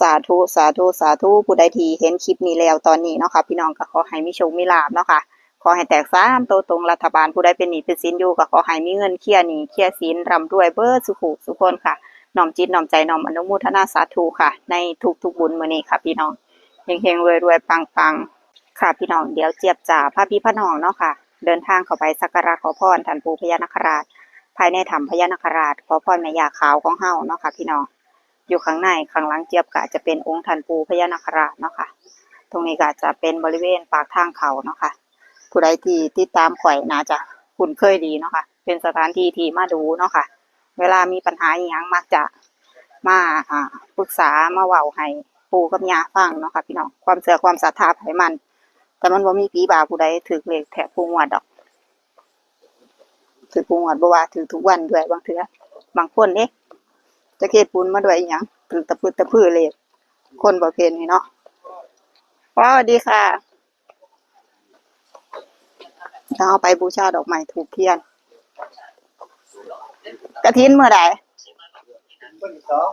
สาธุสาธุสาธุผู้ใดที่เห็นคลิปนี้แล้วตอนนี้เนาะค่ะพี่น้องก็ขอให้มีโชคมีลาภเนาะค่ะขอให้แตกสามโตตรงรัฐบาลผู้ใดเป็นหนี้เป็นสินอยู่ก็ขอให้มีเงินเคลียร์หนี้เคลียร์สินร่ำรวยเบิดสุขุสุขคนค่ะน้อมจิตน้อมใจน้อมอนุโมทนาสาธุค่ะ ในทุกๆบุญมื้อนี้ค่ะพี่น้องเฮงๆรวยๆปังๆค่ะพี่น้องเดี๋ยวเจี๊ยบจ่าพระพี่พระน้องเนาะค่ะ เดินทางเข้าไปสักการะขอพรท่านปู่พญานาคราช ภายในถ้ำพญานาคราชขอพรแม่ยาขาวของเฮาเนาะค่ะพี่น้อง อยู่ข้างในข้างหลังเจี๊ยบก็จะเป็นองค์ท่านปูพญานาคราชเนาะค่ะ ตรงนี้ก็จะเป็นบริเวณปากทางเขาเนาะค่ะ ผู้ใดที่ติดตามข่อยน่าจะคุ้นเคยดีเนาะค่ะ เป็นสถานที่ที่มาดูเนาะค่ะ เวลามีปัญหาอหยังมักจะมาอ่าปรึกษามาเว้าให้ปูกับยาฟังเนาะค่ะพี่น้องความเชื่อความศรัทธาไผมัน แต่มันบ่มีผีบาผู้ใดถือเลขแถบผู้งวดดอกถือผู้งวดบ่ว่าถือทุกวันด้วยบางเทื่อบางคนเด้ จะเกปูนมาด้วยอหยังถือตะพืดตะพื้อเลขคนประเภทนี้เนาะว้าวสวัสดีค่ะจะเอาไปบูชาดอกไม้ถูกเทียน กระถินเมื่อใดคนที่สอง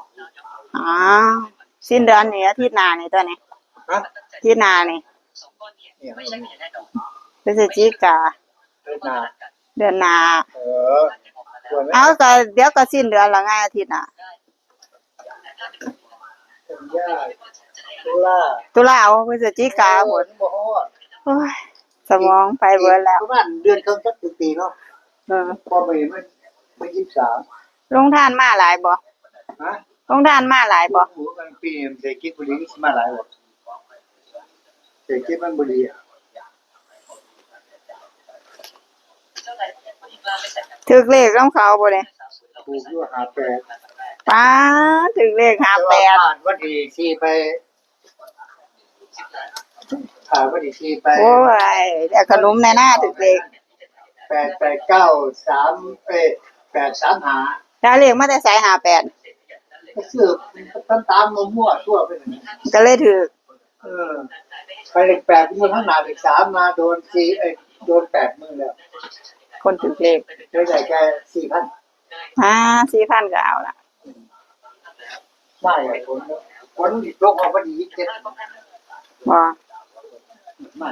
อ๋อสิ้นเดือนนี้อาทิตย์หน้านี่ตัวนี้ฮะอาทิตย์หน้านี่เนี่ยพฤศจิกาเดินหน้าเดือนหน้าเออควรไหมเอาก็เดี๋ยวก็สิ้นเดือนและไงอาทิตย์หน้า สัญญาตุลาตุลาเอาพฤศจิกาหมดบ่ฮอดโอ้ยสมองไปเบิดแล้วประมาณเดือนครึ่งสักปีเนาะเออพอไปเห็นมันมันยี่สิบสามลงทานมาหลายบ่ฮะลงทานมาหลายบ่หมูมันปีเศรษฐกิจบุรีมาหลายบ่เศรษฐกิจมันบุรีอะถึกเลขน้ำเขาบ่เนี่ยถูกอยู่หาแปด ป้าดถึกเลขหาแปดผ่านวันที่สี่ไปผ่านวันที่สี่ไปโอ้ยเดี๋ยวขนมในหน้าถึกเลขแปดแปดเก้าสามเอ้ยแปดสามหาดาวเลขมาแต่สายหาแปดไปซื้อตามตามๆมั่วๆทั่วไปเลยก็เลยถือเออไปเลขแปดมือข้างหน้าเลขสามมาโดนสี่เอ้ยโดนแปดมือแล้วคนถึกเลขได้ใหญ่แค่สี่พัน อ่าสี่พันก็เอาละ ไม่อะผลผลลงมาพอดีเจ็ดบ่ไม่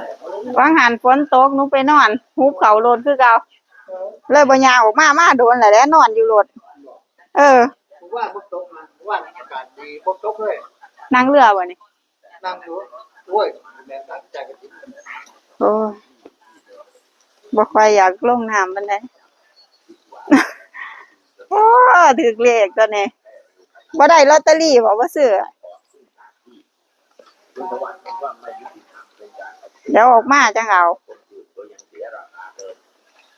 อะวางหันฝนตกหนูไปนอนหุบเขาโลดคือเก่าเลยบ่ยางออกมามาโดนแหละแหล้นอนอยู่โลดเออผมว่าพวกตกมาผมว่าอากาศดีพวกตกเลยนั่งเรือบ่นี่นั่งดูด้วยแบบนั้นใจกันดีโอ้ยบ่ค่อยอยากลงน้ำปานใดโอ้ถึกเลขตัวนี้ บ่ได้ลอตเตอรี่บ่บ่ซื้อเดี๋ยวออกมาจังเอา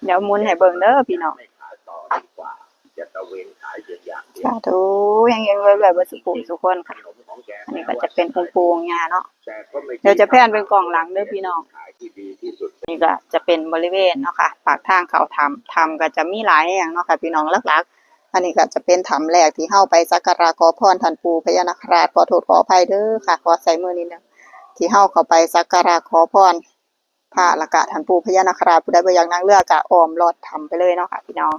เดี๋ยวมุนให้เบิ่งเด้อพี่น้องสาธุยังยังรวยๆเบ่สุขุทุคนค่ะ อันนี้ก็จะเป็นองปูงค์ย่าเนาะ เดี๋ยวจะแพนเป็นกล่องหลังเด้อพี่น้อง นี่ก็จะเป็นบริเวณเนาะค่ะ ปากทางเขาทำทำก็จะมีหลายอย่างเนาะค่ะ พี่น้องหลักๆ อันนี้ก็จะเป็นถ้ำแรกที่เข้าไปสักการะขอพรท่านปู่พญานาคราชขอโทษขออภัยเด้อค่ะ ขอใส่มือนิดนึงที่เข้าเข้าไปสักการะขอพรพระละกะท่านปู่พญานาคราชผู้ใดบ่อยากนั่งเรือกะออมรอดทำไปเลยเนาะค่ะพี่น้อง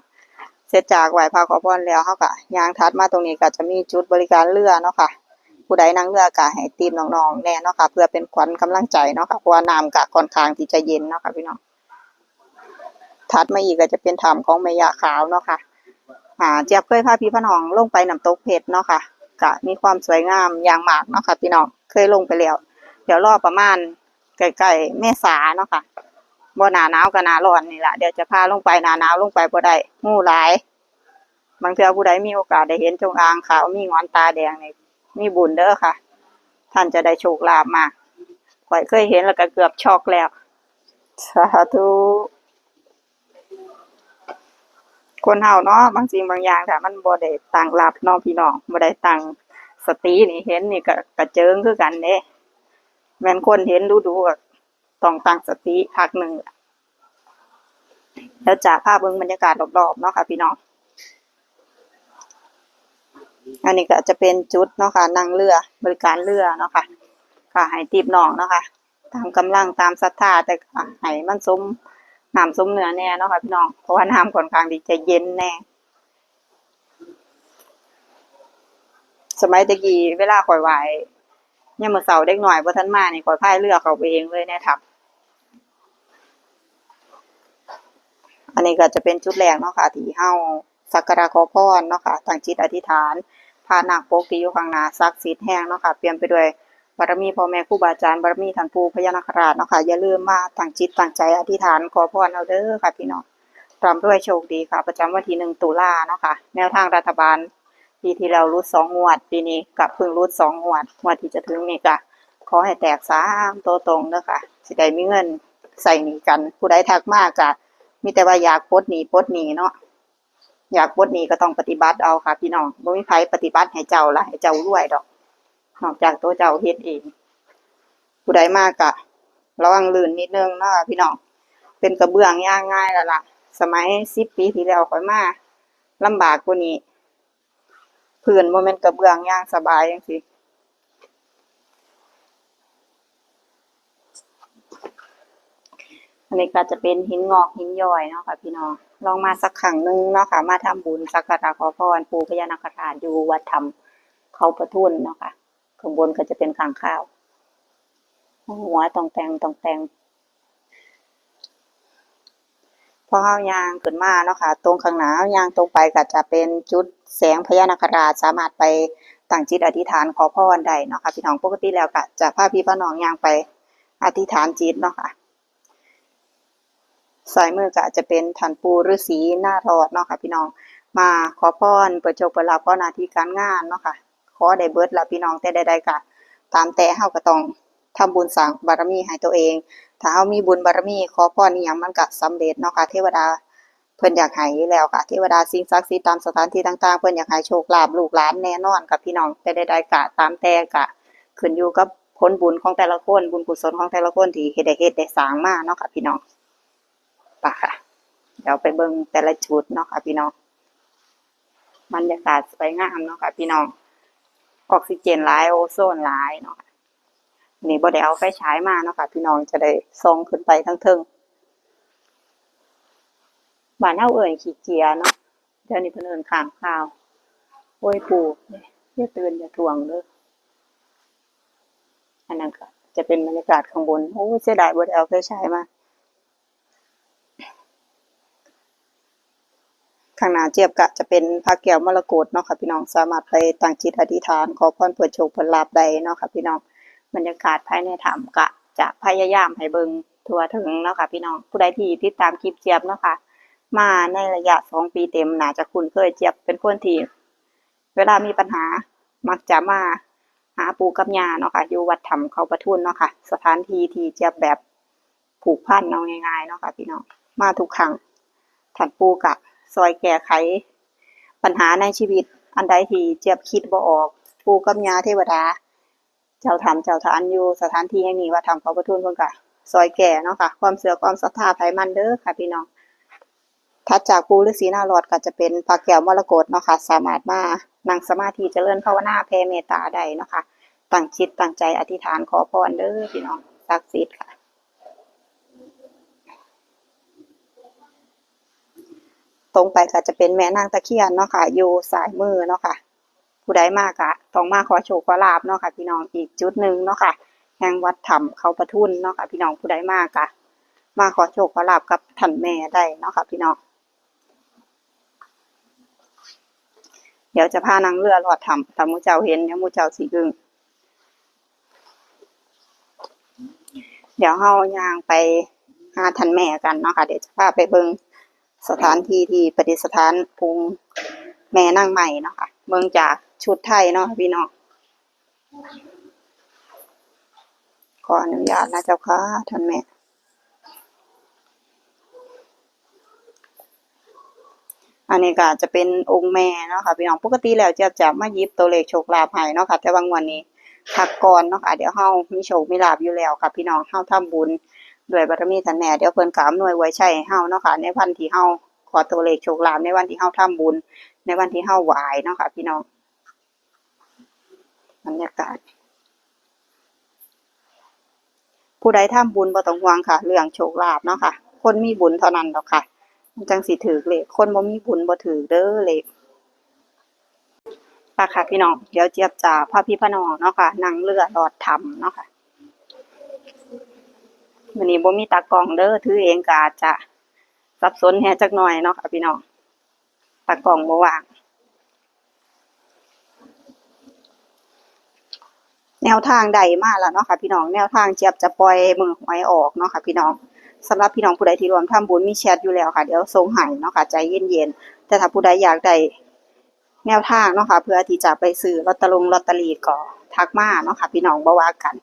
เสร็จจากไหวพระขอพรแล้วเขาก็ย่างทัดมาตรงนี้ก็จะมีจุดบริการเรือเนาะค่ะผู้ใดนั่งเรือกะให้ตีมน้องๆแน่เนาะค่ะเพื่อเป็นขวัญกำลังใจเนาะค่ะเพราะว่าน้ำกะค่อนข้างที่จะเย็นเนาะค่ะพี่น้องถัดมาอีกก็จะเป็นถ้ำของแม่ยาขาวเนาะค่ะ อ่าเจี๊ยบเคยพาพี่พน้องลงไปน้ำตกเพชรเนาะค่ะก็มีความสวยงามอย่างมากเนาะค่ะพี่น้องเคยลงไปแล้ว เดี๋ยวรอประมาณใกล้ๆเมษาเนาะค่ะบ่หนาหนาวกับหนาร้อนนี่แหละเดี๋ยวจะพาลงไปหนาหนาวลงไปบ่ได้งูหลาย บางเทื่อผู้ใดมีโอกาสได้เห็นจงอางขาวมีงอนตาแดงนี่มีบุญเด้อค่ะ ท่านจะได้โชคลาภมากข่อยเคยเห็นแล้วก็เกือบช็อกแล้วสาธุ คนเฮาเนาะบางสิ่งบางอย่างถ้ามันบ่ได้ตั้งรับเนาะพี่น้องบ่ได้ตั้งสตินี่เห็นนี่ก็กระเจิงคือกันเด้แม่นคนเห็นดูๆก็ต้องตั้งสติพักหนึงล่ะแล้วจากภาพเบิ่งบรรยากาศรอบๆเนาะค่ะพี่น้องอันนี้ก็จะเป็นจุดเนาะค่ะนั่งเรือบริการเรือเนาะค่ะค่ะให้ติบน้องเนาะค่ะตามกำลังตามศรัทธาแต่ให้มันสม น้ำส้มเนื้อแน่เนาะค่ะพี่น้องเพราะว่าน้ำค่อนข้างที่จะเย็นแน่สมัยตะกี้เวลาข่อยไหวยามมื้อเช้าเด็กหน้อยบ่ทันมาเนี่ข่อยพายเรือกเขาไปเองเลยในถ้ำอันนี้ก็จะเป็นจุดแรกเนาะค่ะที่เฮาสักการะขอพรเนาะค่ะตั้งจิตอธิษฐานพานาคปกที่อยู่ข้างหน้าศักดิ์สิทธิ์แห่งเนาะค่ะเปี่ยมไปด้วย บารมีพ่อแม่ครูบาอาจารย์บารมีท่านปู่พญานาคราชเนาะค่ะอย่าลืมมาตั้งจิตตั้งใจอธิษฐานขอพรเอาเด้อค่ะพี่น้องร่ำรวยโชคดีค่ะ ประจำวันที่1ตุลาเนาะค่ะแนวทางรัฐบาลปีที่แล้วรุดสองงวด ปีนี้กับเพิ่งรุดสองงวดงวดที่จะถึงนี่ก็ขอให้แตกสามตัวตรงเด้อค่ะสิได้มีเงินใส่หนีกัน ผู้ใดทักมากก็มีแต่ว่าอยากปดหนี้ปดหนีเนาะอยากปดหนีก็ต้องปฏิบัติเอาค่ะ พี่น้องบ่มีไผปฏิบัติให้เจ้าละให้เจ้ารวยดอก นอกจากตัวเจ้าเฮ็ดเองผู้ใดมากก็ระวังลื่นนิดนึงเนาะค่ะพี่น้องเป็นกระเบื้องย่างง่ายแล้วล่ะ สมัย10ปีที่แล้วค่อยมาลำบากกว่านี้พื้นบ่แม่นกระเบื้องย่างสบายจังซี่อันนี้ก็จะเป็นหินงอกหินย้อยเนาะค่ะพี่น้องลองมาสักครั้งหนึงเนาะค่ะ มาทำบุญสักการะขอพรปู่พญานาคราชอยู่วัดธรรมเขาประทุนเนาะค่ะ ข้างบนก็จะเป็นข้างข้าว หัวตองแตงตองแตงพอเฮายางขึ้นมาเนาะค่ะ ตรงข้างหน้าเฮายางตรงไปก็จะเป็นจุดแสงพญานาคราชสามารถไปตั้งจิตอธิษฐานขอพรได้เนาะค่ะพี่น้องปกติแล้วก็จะพาพี่พาน้องยางไปอธิษฐานจิตเนาะค่ะสายมือก็จะเป็นท่านปูฤาษีหน้ารอดเนาะค่ะพี่น้องมาขอพรเปิดโชคเปิดลาภขอหน้าที่การงานเนาะค่ะ ขอได้เบิดละพี่น้องแต่ใดๆก็ตามแต่เฮาก็ต้องทำบุญสร้างบารมีให้ตัวเอง ถ้าเฮามีบุญบารมีขอพรอีหยังมันก็สำเร็จเนาะค่ะเทวดาเพิ่นอยากให้อยู่แล้วค่ะเทวดาสิ่งศักดิ์สิทธิ์ตามสถานที่ต่างๆ เพิ่นอยากให้โชคลาภลูกหลานแน่นอนกับพี่น้องแต่ใดๆก็ตามแต่ก็ขึ้นอยู่กับผลบุญของแต่ละคนบุญกุศลของแต่ละคนที่เฮ็ดได้เฮ็ดได้สร้างมาเนาะค่ะพี่น้องไปค่ะเดี๋ยวไปเบิ่งแต่ละจุดเนาะค่ะพี่น้องบรรยากาศสวยงามเนาะค่ะพี่น้อง ออกซิเจนหลายโอโซนหลายเนาะนี่บ่ได้เอาไฟฉายมาเนาะค่ะพี่น้องจะได้ส่องขึ้นไปทั้งเทิงบ้านเฮาเอ่ยขี้เกียเนาะเดี๋ยวนี้เพิ่นเอิ้นข้างข้าว โอ้ยปู่อย่าตื่นอย่าทวงเด้ออันนั้นก็จะเป็นบรรยากาศข้างบน โอ้ยเสียดายบ่ได้เอาไฟฉายมา ข้างหน้าเจี๊ยบก็จะเป็นพระแก้วมรกตเนาะค่ะพี่น้องสามารถไปตั้งจิตอธิษฐาน ขอพรเปิดโชคเปิดลาภได้เนาะค่ะพี่น้องบรรยากาศภายในถ้ำก็จะพยายามให้เบิงทั่วถึงเนาะค่ะพี่น้องผู้ใดที่ติดตามคลิปเจี๊ยบเนาะค่ะมาในระยะสองปีเต็มหนาจะคุ้นเคยเจี๊ยบเป็นคนที่เวลามีปัญหามักจะมาหาปู่กับย่าเนาะค่ะอยู่วัดถ้ำเขาประทุนเนาะค่ะสถานที่ที่เจี๊ยบแบบผูกพันเอาง่ายๆเนาะค่ะพี่น้องมาทุกครั้งท่านปู่กะ ซอยแก้ไข ปัญหาในชีวิต อันใดที่เจี๊ยบคิดบ่ออกปู่กับยาเทวดา เจ้าทำเจ้าทานอยู่สถานที่แห่งนี้วัดถ้ำเขาประทุนเพิ่นก็ซอยแก่เนาะค่ะ ความเสื่อความศรัทธาไผมันเด้อค่ะพี่น้องถัดจากปูฤาษีนารอดก็จะเป็นพระแก้วมรกตเนาะค่ะ สามารถมานั่งสมาธิเจริญภาวนาแผ่เมตตาได้เนาะค่ะตั้งจิตตั้งใจอธิษฐานขอพรเด้อพี่น้องศักดิ์สิทธิ์ค่ะ ตรงไปก็จะเป็นแม่นางตะเคียนเนาะค่ะอยู่สายมือเนาะค่ะ ผู้ใดมากอะต้องมาขอโชคขอลาบเนาะค่ะ พี่น้องอีกจุดหนึ่งเนาะค่ะแห่งวัดถ้ำเขาประทุนเนาะค่ะพี่น้องผู้ใดมากอะมาขอโชคขอลาบกับท่านแม่ได้เนาะค่ะพี่น้องเดี๋ยวจะพานางเรือหลอดถ้ำถ้าหมูเจ้าเห็นเดี๋ยวมูเจ้าสิกึ่งเดี๋ยวเฮายางไปหาท่านแม่กันเนาะค่ะ เดี๋ยวจะพาไปเบิ่ง สถานที่ที่ประดิษฐานพุงแม่นางใหม่เนาะค่ะเบิ่งจากชุดไทยเนาะพี่น้องขออนุญาตนะเจ้าค่ะท่านแม่ อันนี้ก็จะเป็นองค์แม่เนาะค่ะพี่น้องปกติแล้วจะจะมายิบตัวเลขโชคลาภให้เนาะค่ะ แต่บางวันนี้พักก่อนเนาะค่ะเดี๋ยวเฮามีโชคมีลาภอยู่แล้วค่ะพี่น้องเฮาทำบุญ ด้วยบารมีท่านแน่เดี๋ยวเพิ่นก็อำนวยไว้ใช้ให้เฮาเนาะค่ะ ในวันที่เฮาขอตัวเลขโชคลาภในวันที่เฮาทำบุญ ในวันที่เฮาไหวเนาะค่ะ พี่น้องบรรยากาศ ผู้ใดทำบุญบ่ต้องห่วงค่ะ เรื่องโชคลาภเนาะค่ะ คนมีบุญเท่านั้นดอกค่ะมันจังสิถือเลขคนบ่มีบุญบ่ถือเด้อเลขปะค่ะพี่น้อง เดี๋ยวเจี๊ยบจะพาพี่พาน้องเนาะค่ะนั่งเรือรอดทำเนาะค่ะ วันนี้บ่มีตากล้องเด้อถือเองก็อาจจะสับสนแฮจักหน่อยเนาะค่ะพี่น้องตากล้องบ่ว่างแนวทางใดมาแล้วเนาะค่ะพี่น้องแนวทางเจี๊ยบจะปล่อยมือหวยออกเนาะค่ะพี่น้องสำหรับพี่น้องผู้ใดที่รวมทำบุญมีแชทอยู่แล้วค่ะเดี๋ยวส่งให้เนาะค่ะใจเย็นๆแต่ถ้าผู้ใดอยากได้แนวทางเนาะค่ะเพื่อที่จะไปซื้อลอตเตอรี่ลอตเตอรี่ก็ทักมาเนาะค่ะพี่น้องบ่ว่ากัน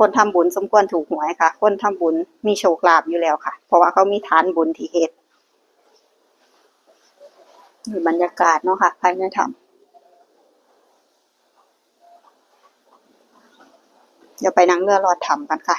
คนทำบุญสมควรถูกหวยค่ะ คนทำบุญมีโชคลาภอยู่แล้วค่ะ เพราะว่าเขามีฐานบุญที่เฮ็ดบรรยากาศเนาะค่ะ ภายในถ้ำเดี๋ยวไปนั่งเรือรอดถ้ำกันค่ะ